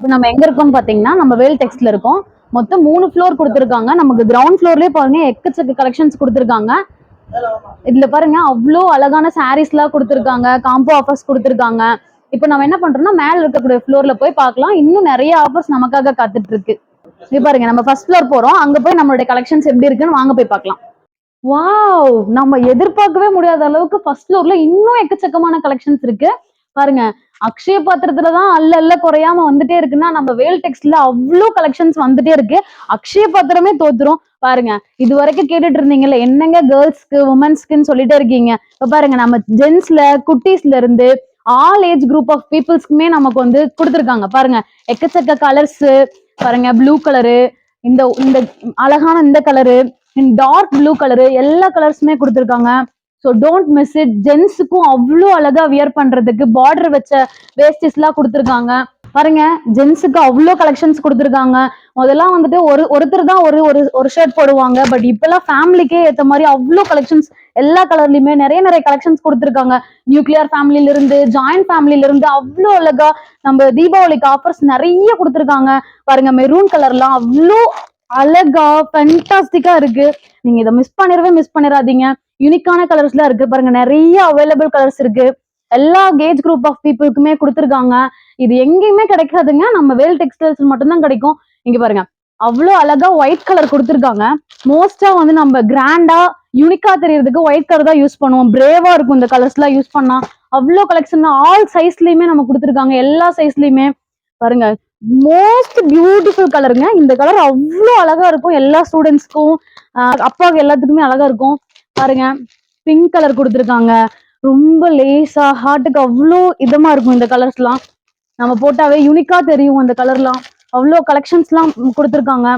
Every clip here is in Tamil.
இப்போ நம்ம எங்க இருக்கோம்னு பாத்தீங்கன்னா நம்ம வேல் டெக்ஸ்ட்ல இருக்கோம். மொத்தம் மூணு ஃப்ளோர் கொடுத்துருக்காங்க. நமக்கு கிரவுண்ட் ஃப்ளோர்லயே பாருங்க எக்கச்சக்க கலெக்ஷன்ஸ் கொடுத்துருக்காங்க. இதுல பாருங்க அவ்வளோ அழகான சாரீஸ் எல்லாம் கொடுத்துருக்காங்க காம்போ ஆஃபர்ஸ் கொடுத்துருக்காங்க. இப்போ நம்ம என்ன பண்றோம்னா மேல இருக்கக்கூடிய ஃப்ளோர்ல போய் பார்க்கலாம். இன்னும் நிறைய ஆஃபர்ஸ் நமக்காக காத்துட்டு இருக்கு இது பாருங்க நம்ம ஃபர்ஸ்ட் ஃப்ளோர் போறோம். அங்க போய் நம்மளுடைய கலெக்ஷன்ஸ் எப்படி இருக்குன்னு வாங்க போய் பார்க்கலாம். வாவ் நம்ம எதிர்பார்க்கவே முடியாத அளவுக்கு ஃபர்ஸ்ட் ஃப்ளோர்ல இன்னும் எக்கச்சக்கமான கலெக்ஷன்ஸ் இருக்கு. பாருங்க அக்ஷய பாத்திரத்துல தான் அல்ல அல்ல குறையாம வந்துட்டே இருக்குன்னா நம்ம வேல் டெக்ஸ்ட்ல அவ்வளோ கலெக்ஷன்ஸ் வந்துட்டே இருக்கு. அக்ஷய பாத்திரமே தோத்துரும். பாருங்க இது வரைக்கும் கேட்டுட்டு இருந்தீங்கல்ல என்னங்க கேர்ள்ஸ்க்கு உமன்ஸ்க்குன்னு சொல்லிட்டே இருக்கீங்க. இப்ப பாருங்க நம்ம ஜென்ஸ்ல குட்டீஸ்ல இருந்து ஆல் ஏஜ் குரூப் ஆஃப் பீப்புள்ஸ்க்குமே நமக்கு வந்து கொடுத்துருக்காங்க. பாருங்க எக்கச்சக்க கலர்ஸ் பாருங்க ப்ளூ கலரு இந்த இந்த அழகான இந்த கலரு டார்க் ப்ளூ கலரு எல்லா கலர்ஸுமே கொடுத்துருக்காங்க. ஸோ டோன்ட் மிஸ் இட் ஜென்ஸுக்கும் அவ்வளோ அழகா வியர் பண்றதுக்கு பார்டர் வச்ச வேஸ்டிஸ் எல்லாம் கொடுத்துருக்காங்க. பாருங்க ஜென்ஸுக்கு அவ்வளோ கலெக்ஷன்ஸ் கொடுத்துருக்காங்க. முதல்லாம் வந்துட்டு ஒரு ஒருத்தர் தான் ஒரு ஒரு ஒரு ஷர்ட் போடுவாங்க. பட் இப்பெல்லாம் ஃபேமிலிக்கே ஏற்ற மாதிரி அவ்வளோ கலெக்ஷன்ஸ் எல்லா கலர்லயுமே நிறைய நிறைய கலெக்ஷன்ஸ் கொடுத்துருக்காங்க. நியூக்ளியர் ஃபேமிலில இருந்து ஜாயிண்ட் ஃபேமிலில இருந்து அவ்வளோ அழகா நம்ம தீபாவளிக்கு ஆஃபர்ஸ் நிறைய கொடுத்துருக்காங்க. பாருங்க மெரூன் கலர்லாம் அவ்வளோ அழகா ஃபென்டாஸ்டிக்கா இருக்கு. நீங்க இதை மிஸ் பண்ணிடவே மிஸ் பண்ணிடாதீங்க. யூனிக்கான கலர்ஸ்லாம் இருக்கு. பாருங்க நிறைய அவைலபிள் கலர்ஸ் இருக்கு. எல்லா கேஜ் குரூப் ஆஃப் பீப்புளுக்குமே கொடுத்துருக்காங்க. இது எங்கேயுமே கிடைக்காதுங்க. நம்ம வேல் டெக்ஸ்டைல்ஸ் மட்டும்தான் கிடைக்கும். இங்க பாருங்க அவ்வளோ அழகா ஒயிட் கலர் கொடுத்துருக்காங்க. மோஸ்டா வந்து நம்ம கிராண்டா யூனிக்கா தெரியறதுக்கு ஒயிட் கலர் தான் யூஸ் பண்ணுவோம். பிரேவா இருக்கும் இந்த கலர்ஸ்லாம் யூஸ் பண்ணா. அவ்வளோ கலெக்ஷன் ஆல் சைஸ்லயுமே நம்ம கொடுத்துருக்காங்க. எல்லா சைஸ்லயுமே பாருங்க மோஸ்ட் பியூட்டிஃபுல் கலருங்க இந்த கலர் அவ்வளோ அழகா இருக்கும். எல்லா ஸ்டூடெண்ட்ஸ்க்கும் அப்பாவுக்கு எல்லாத்துக்குமே அழகா இருக்கும். பாருங்க. பிங்க் கலர் கொடுத்துருக்காங்க. ரொம்ப லேசா ஹார்ட்டுக்கு அவ்வளோ இதமா இருக்கும் இந்த கலர்ஸ்லாம் நம்ம போட்டாவே யூனிக்கா தெரியும் அந்த கலர்லாம் அவ்வளோ கலெக்ஷன்ஸ்லாம் கொடுத்துருக்காங்க.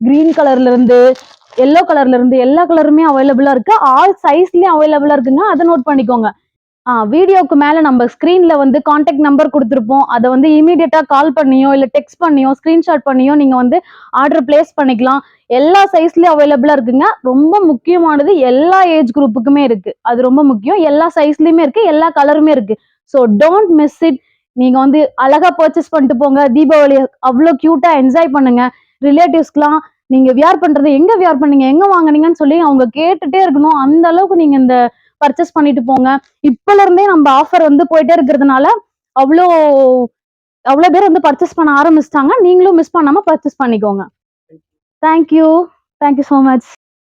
கிரீன் கலர்ல இருந்து எல்லோ கலர்ல இருந்து எல்லா கலருமே அவைலபிளா இருக்கு. ஆல் சைஸ்லயும் அவைலபிளா இருக்குங்க அதை நோட் பண்ணிக்கோங்க. வீடியோக்கு மேல நம்ம ஸ்க்ரீன்ல வந்து காண்டாக்ட் நம்பர் கொடுத்துருப்போம். அதை வந்து இமீடியட்டா கால் பண்ணியோ இல்ல டெக்ஸ்ட் பண்ணியோ ஸ்கிரீன்ஷாட் பண்ணியோ நீங்க வந்து ஆர்டர் பிளேஸ் பண்ணிக்கலாம். எல்லா சைஸ்லயும் அவைலபிளா இருக்குங்க. ரொம்ப முக்கியமானது எல்லா ஏஜ் குரூப்புக்குமே இருக்கு. அது ரொம்ப முக்கியம். எல்லா சைஸ்லயுமே இருக்கு. எல்லா கலருமே இருக்கு. ஸோ டோன்ட் மிஸ் இட் நீங்க வந்து அழகா பர்ச்சேஸ் பண்ணிட்டு போங்க. தீபாவளி அவ்வளோ கியூட்டா என்ஜாய் பண்ணுங்க. ரிலேட்டிவ்ஸ்க்குலாம் நீங்க வியார் பண்றது எங்க வியார் பண்ணீங்க? எங்க வாங்குனீங்கன்னு சொல்லி அவங்க கேட்டுட்டே இருக்கணும். அந்த அளவுக்கு நீங்க இந்த பர்ச்சேஸ் பண்ணிட்டு போங்க. இப்பல இருந்தே நம்ம ஆஃபர் வந்து போயிட்டே இருக்கிறதுனால அவ்வளோ அவ்வளோ பேர் வந்து பர்ச்சேஸ் பண்ண ஆரம்பிச்சிட்டாங்க. நீங்களும் மிஸ் பண்ணாம பர்ச்சேஸ் பண்ணிக்கோங்க. Thank you thank you so much